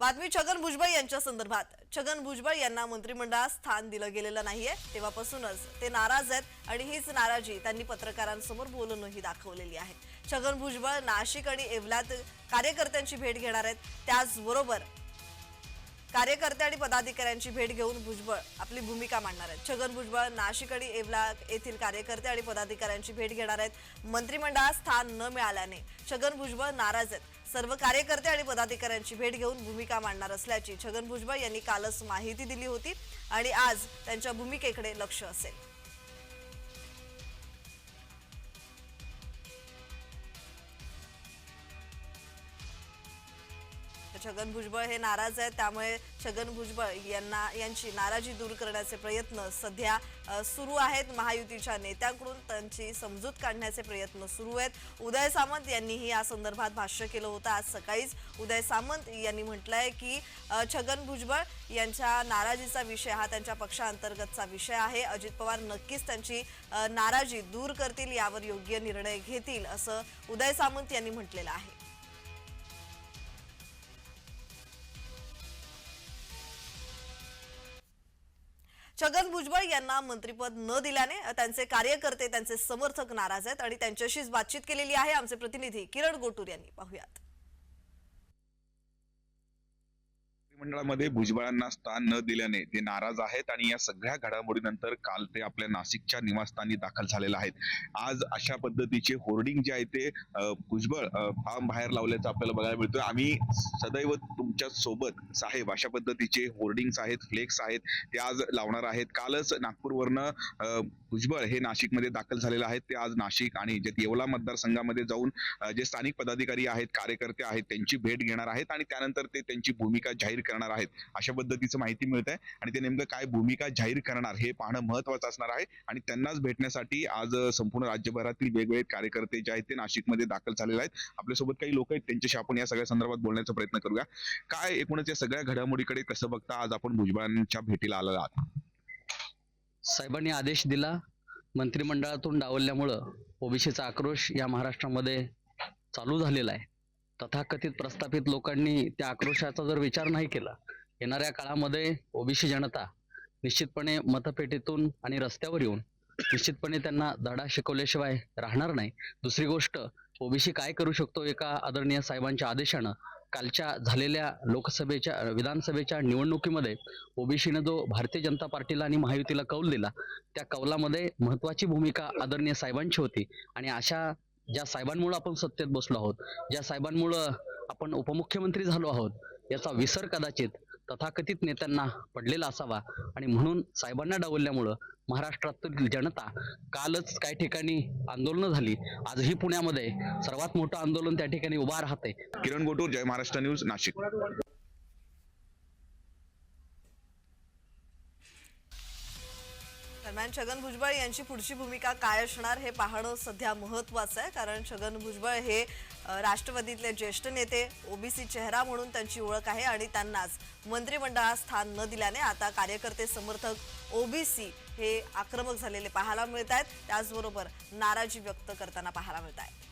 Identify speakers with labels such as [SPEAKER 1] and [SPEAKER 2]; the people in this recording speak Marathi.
[SPEAKER 1] बातमी छगन भुजबळ यांच्या संदर्भात. छगन भुजबळ यांना मंत्रिमंडळात स्थान दिलं गेलेलं नाहीये. तेव्हापासूनच ते नाराज आहेत आणि हीच नाराजी त्यांनी पत्रकारांसमोर बोलूनही दाखवलेली आहे. छगन भुजबळ नाशिक आणि येवल्यात कार्यकर्त्यांची भेट घेणार आहेत. त्याचबरोबर कार्यकर्ते आणि पदाधिकाऱ्यांची भेट घेऊन भुजबळ आपली भूमिका मांडणार आहेत. छगन भुजबळ नाशिक आणि येवला येथील कार्यकर्ते आणि पदाधिकाऱ्यांची भेट घेणार आहेत. मंत्रिमंडळात स्थान न मिळाल्याने छगन भुजबळ नाराज आहेत. सर्व कार्यकर्ते आणि पदाधिकाऱ्यांची भेट घेऊन भूमिका मांडणार असल्याची छगन भुजबळ यांनी कालच माहिती दिली होती आणि आज त्यांच्या भूमिकेकडे लक्ष असेल. छगन भुजबळ हे नाराज आहेत. त्यामुळे छगन भुजबळ यांना यांची नाराजी दूर करण्याचे प्रयत्न सध्या सुरू आहेत. महायुतीच्या नेत्यांकडून त्यांची समजूत काढण्याचे प्रयत्न सुरू आहेत. उदय सामंत यांनीही या संदर्भात भाष्य केलं होतं. आज सकाळीच उदय सामंत यांनी म्हटलंय की छगन भुजबळ यांच्या नाराजीचा विषय हा त्यांच्या पक्षांतर्गतचा विषय आहे. अजित पवार नक्कीच त्यांची नाराजी दूर करतील यावर योग्य निर्णय घेतील असं उदय सामंत यांनी म्हटलेलं आहे. छगन भुजबळ यांना मंत्रीपद न दिल्याने त्यांचे कार्यकर्ते त्यांचे समर्थक नाराज आहेत आणि त्यांच्याशीच बातचीत केलेली आहे आमचे प्रतिनिधी किरण गोटूर यांनी. पाहुयात.
[SPEAKER 2] मंडळामध्ये भुजबळांना स्थान न दिल्याने ते नाराज आहेत आणि या सगळ्या घडामोडीनंतर काल ते आपल्या नाशिकच्या निवासस्थानी दाखल झालेले आहेत. आज अशा पद्धतीचे होर्डिंग जे आहे ते भुजबळ फार्म बाहेर लावल्याचं आपल्याला बघायला मिळतोय. आम्ही सदैव तुमच्यासोबत साहेब अशा पद्धतीचे होर्डिंग्स आहेत फ्लेक्स आहेत ते आज लावणार आहेत. कालच नागपूरवरनं भुजबळ हे नाशिकमध्ये दाखल झालेले आहेत ते आज नाशिक आणि जे येवला मतदारसंघामध्ये जाऊन जे स्थानिक पदाधिकारी आहेत कार्यकर्ते आहेत त्यांची भेट घेणार आहेत आणि त्यानंतर ते त्यांची भूमिका जाहीर करणार आहेत. अशा पद्धतीचं माहिती मिळत आहे आणि ते नेमकं काय भूमिका जाहीर करणार हे पाहणं महत्वाचं असणार आहे. आणि त्यांनाच भेटण्यासाठी आज संपूर्ण राज्यभरातील वेगवेगळे कार्यकर्ते जे आहेत ते नाशिकमध्ये दाखल झालेले आहेत. आपल्यासोबत काही लोक आहेत त्यांच्याशी आपण या सगळ्या संदर्भात बोलण्याचा प्रयत्न करूया. काय एकूणच या सगळ्या घडामोडीकडे कसं बघता आज आपण भुजबळांच्या भेटीला आलेला आहात?
[SPEAKER 3] साहेबांनी आदेश दिला. मंत्रिमंडळातून डावलल्यामुळं ओबीसीचा आक्रोश या महाराष्ट्रामध्ये चालू झालेला आहे. तथाकथित प्रस्थापित लोकांनी त्या आक्रोशाचा जर विचार नाही केला येणाऱ्या काळामध्ये ओबीसी जनता निश्चितपणे मतपेटीतून आणि रस्त्यावर येऊन निश्चितपणे त्यांना धडा शिकवल्याशिवाय राहणार नाही. दुसरी गोष्ट ओबीसी काय करू शकतो एका आदरणीय साहेबांच्या आदेशानं कालच्या झालेल्या लोकसभेच्या विधानसभेच्या निवडणुकीमध्ये ओबीसीनं जो भारतीय जनता पार्टीला आणि महायुतीला कौल दिला त्या कौलामध्ये महत्वाची भूमिका आदरणीय साहेबांची होती. आणि अशा ज्या साहेबांमुळं आपण सत्तेत बसलो आहोत ज्या साहेबांमुळं आपण उपमुख्यमंत्री झालो आहोत याचा विसर कदाचित तथाकथित नेत्यांना पडलेला असावा. आणि म्हणून साहेबांना डावलल्यामुळं महाराष्ट्रातील जनता कालच काही ठिकाणी आंदोलनं झाली. आजही पुण्यामध्ये सर्वात मोठं आंदोलन त्या ठिकाणी उभा राहते
[SPEAKER 2] किरण गोटूर जय महाराष्ट्र न्यूज नाशिक.
[SPEAKER 1] दरम्यान छगन भुजबळ यांची पुढची भूमिका काय असणार हे पाहणं सध्या महत्वाचं आहे. कारण छगन भुजबळ हे राष्ट्रवादीतले ज्येष्ठ नेते ओबीसी चेहरा म्हणून त्यांची ओळख आहे आणि त्यांनाच मंत्रिमंडळात स्थान न दिल्याने आता कार्यकर्ते समर्थक ओबीसी हे आक्रमक झालेले पाहायला मिळत आहेत. त्याचबरोबर नाराजी व्यक्त करताना पाहायला मिळत आहे.